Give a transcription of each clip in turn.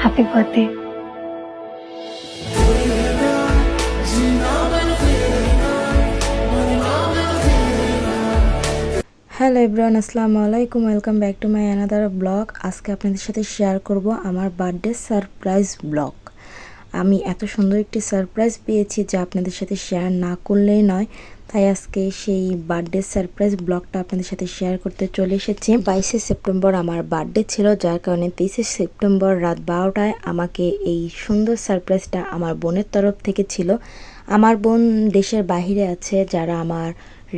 Happy birthday hello everyone আসসালামু আলাইকুম welcome back to my another vlog আজকে আপনাদের সাথে শেয়ার করব আমার বার্থডে সারপ্রাইজ ব্লগ আমি এত সুন্দর একটি সারপ্রাইজ পেয়েছি যা আপনাদের সাথে শেয়ার না করলেই নয়। তাই আজকে সেই বার্থডে সারপ্রাইজ ব্লগটা আপনাদের সাথে শেয়ার করতে চলে এসেছি। বাইশে সেপ্টেম্বর আমার বার্থডে ছিল, যার কারণে তেইশে সেপ্টেম্বর রাত বারোটায় আমাকে এই সুন্দর সারপ্রাইজটা আমার বোনের তরফ থেকে ছিল। আমার বোন দেশের বাইরে আছে, যারা আমার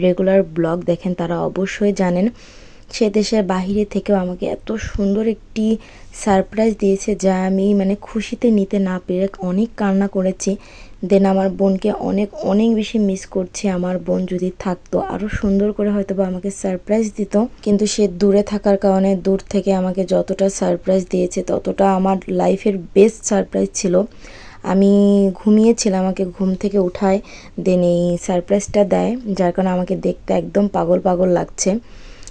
রেগুলার ব্লগ দেখেন তারা অবশ্যই জানেন। সে দেশের বাহিরে থেকেও আমাকে এত সুন্দর একটি সারপ্রাইজ দিয়েছে, যা আমি মানে খুশিতে নিতে না পেরে অনেক কান্না করেছি। দেন আমার বোনকে অনেক অনেক বেশি মিস করছি আমার বোন যদি থাকতো। আরও সুন্দর করে হয়তো বা আমাকে সারপ্রাইজ দিত। কিন্তু সে দূরে থাকার কারণে দূর থেকে আমাকে যতটা সারপ্রাইজ দিয়েছে, ততটা আমার লাইফের বেস্ট সারপ্রাইজ ছিল। আমি ঘুমিয়েছিলাম, আমাকে ঘুম থেকে উঠায় দেন এই সারপ্রাইজটা দেয়, যার কারণে আমাকে দেখতে একদম পাগল পাগল লাগছে।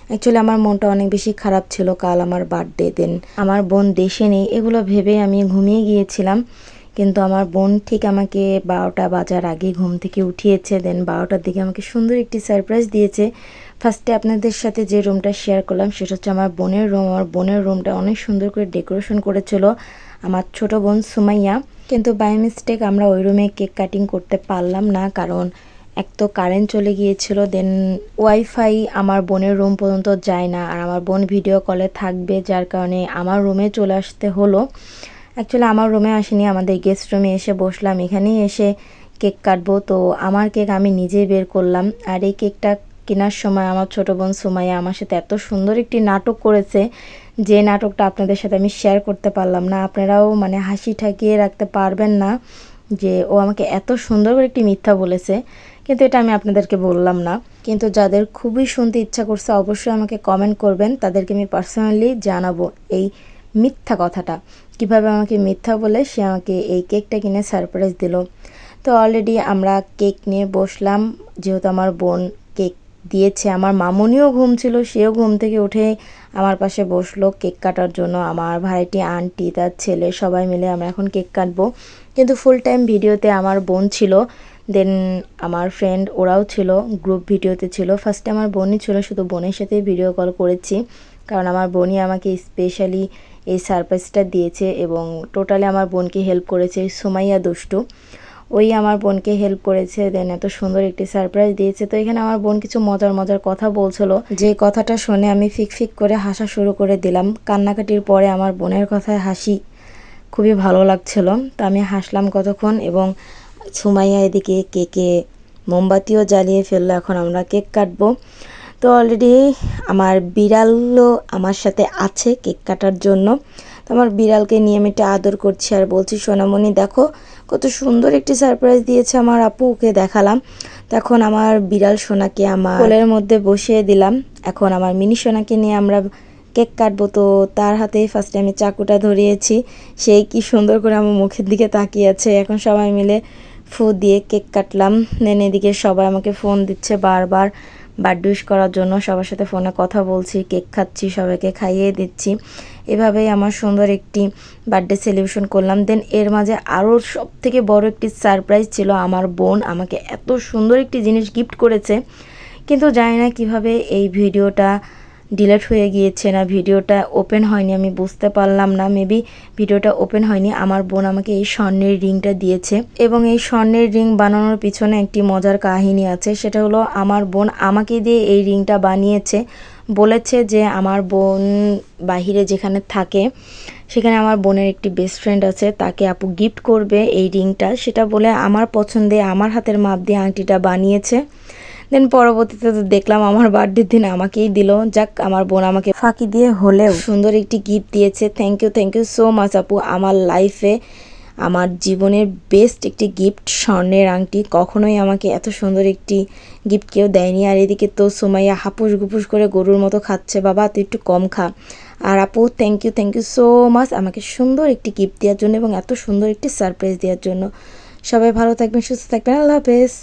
অ্যাকচুয়ালি আমার মনটা অনেক বেশি খারাপ ছিল কাল আমার বার্থডে দেন আমার বোন দেশে নেই, এগুলো ভেবে আমি ঘুমিয়ে গিয়েছিলাম। কিন্তু আমার বোন ঠিক আমাকে বারোটা বাজার আগে ঘুম থেকে উঠিয়েছে দেন বারোটার দিকে আমাকে সুন্দর একটি সারপ্রাইজ দিয়েছে। ফার্স্টে আপনাদের সাথে যে রুমটা শেয়ার করলাম, সেটা হচ্ছে আমার বোনের রুম আমার বোনের রুমটা অনেক সুন্দর করে ডেকোরেশন করেছিল আমার ছোট বোন সুমাইয়া। কিন্তু বাই মিস্টেক আমরা ওই রুমে কেক কাটিং করতে পারলাম না, কারণ এক তো কারেন্ট চলে গিয়েছিল দেন ওয়াইফাই আমার বোনের রুম পর্যন্ত যায় না। আর আমার বোন ভিডিও কলে থাকবে, যার কারণে আমার রুমে চলে আসতে হলো। অ্যাকচুয়ালি আমার রুমে আসেনি, আমাদের গেস্ট রুমে এসে বসলাম। এখানেই এসে কেক কাটবো। তো আমার কেক আমি নিজেই বের করলাম। আর এই কেকটা কেনার সময় আমার ছোটো বোন সুমাইয়া আমার সাথে এত সুন্দর একটি নাটক করেছে, যে নাটকটা আপনাদের সাথে আমি শেয়ার করতে পারলাম না। আপনারাও মানে হাসি ঠাকিয়ে রাখতে পারবেন না, যে ও আমাকে এত সুন্দর করে একটি মিথ্যা বলেছে। কিন্তু এটা আমি আপনাদেরকে বললাম না। কিন্তু যাদের খুবই শুনতে ইচ্ছা করছে, অবশ্যই আমাকে কমেন্ট করবেন। তাদেরকে আমি পার্সোনালি জানাব এই মিথ্যা কথাটা। কীভাবে আমাকে মিথ্যা বলে সে আমাকে এই কেকটা কিনে সারপ্রাইজ দিল। তো অলরেডি আমরা কেক নিয়ে বসলাম। যেহেতু আমার বোন কেক দিয়েছে, আমার মামুনিও ঘুম ছিল, সেও ঘুম থেকে উঠে আমার পাশে বসল কেক কাটার জন্য। আমার ভাইটি, আন্টি, তার ছেলে সবাই মিলে আমরা এখন কেক কাটবো। কিন্তু ফুল টাইম ভিডিওতে আমার বোন ছিল দেন আমার ফ্রেন্ড ওরাও ছিল গ্রুপ ভিডিওতে ছিল। ফার্স্টে আমার বোনই ছিল, শুধু বোনের সাথে ভিডিও কল করেছি। কারণ আমার বোনই আমাকে স্পেশালি এই সারপ্রাইজটা দিয়েছে এবং টোটালি আমার বোনকে হেল্প করেছে সুমাইয়া দুষ্টু। ওই আমার বোনকে হেল্প করেছে দেন এত সুন্দর একটি সারপ্রাইজ দিয়েছে। তো এখানে আমার বোন কিছু মজার মজার কথা বলছিল। যে কথাটা শুনে আমি ফিক ফিক করে হাসা শুরু করে দিলাম। কান্নাকাটির পরে আমার বোনের কথায় হাসি খুবই ভালো লাগছিল। তো আমি হাসলাম কতক্ষণ এবং সুমাইয়া এদিকে কেকে মোমবাতিও জ্বালিয়ে ফেলল, এখন আমরা কেক কাটবো। তো অলরেডি আমার বিড়ালও আমার সাথে আছে কেক কাটার জন্য। তো আমার বিড়ালকে নিয়ে আমি একটা আদর করছি আর বলছি, সোনামণি, দেখো, কত সুন্দর একটি সারপ্রাইজ দিয়েছে আমার আপু, ওকে দেখালাম। তখন আমার বিড়াল সোনাকে আমার কোলের মধ্যে বসিয়ে দিলাম। এখন আমার মিনি সোনাকে নিয়ে আমরা কেক কাটবো। তো তার হাতে ফার্স্টে আমি চাকুটা ধরিয়েছি। সেই কি সুন্দর করে আমার মুখের দিকে তাকিয়ে আছে। এখন সবাই মিলে ফু দিয়ে কেক কাটলাম। দেন এদিকে সবাই আমাকে ফোন দিচ্ছে বারবার। বার্থডে করার জন্য সবার সাথে ফোনে কথা বলছি, কেক খাচ্ছি, সবাইকে খাইয়ে দিচ্ছি। এভাবেই আমার সুন্দর একটি বার্থডে সেলিব্রেশন করলাম। দেন এর মাঝে আরও সব থেকে বড় একটি সারপ্রাইজ ছিল আমার বোন। আমাকে এত সুন্দর একটি জিনিস গিফট করেছে। কিন্তু জানি না কীভাবে এই ভিডিওটা ডিলেট হয়ে গিয়েছে না, ভিডিওটা ওপেন হয়নি, আমি বুঝতে পারলাম না মেবি ভিডিওটা ওপেন হয়নি, আমার বোন আমাকে এই স্বর্ণের রিংটা দিয়েছে। এবং এই স্বর্ণের রিং বানানোর পিছনে একটি মজার কাহিনী আছে, সেটা হলো আমার বোন আমাকে দিয়ে এই রিংটা বানিয়েছে, বলেছে যে আমার বোন বাহিরে যেখানে থাকে, সেখানে আমার বোনের একটি বেস্ট ফ্রেন্ড আছে, তাকে আপু গিফট করবে এই রিংটা, সেটা বলে আমার পছন্দে আমার হাতের মাপ দিয়ে আংটিটা বানিয়েছে। দেন পরবর্তীতে তো দেখলাম আমার বার্থডের দিন আমাকেই দিল। যাক, আমার বোন আমাকে ফাঁকি দিয়ে হলেও সুন্দর একটি গিফট দিয়েছে। Thank you thank you so much আপু। আমার লাইফে আমার জীবনের বেস্ট একটি গিফট স্বর্ণের আংটি। কখনোই আমাকে এত সুন্দর একটি গিফট কেউ দেয়নি। আর এদিকে তো সোমাইয়া হাপুস গুপুস করে গরুর মতো খাচ্ছে। বাবা, তুই একটু কম খা। আর আপু thank you thank you so much আমাকে সুন্দর একটি গিফট দেওয়ার জন্য এবং এত সুন্দর একটি সারপ্রাইজ দেওয়ার জন্য। সবাই ভালো থাকবেন, সুস্থ থাকবেন। আল্লাহ হাফেজ।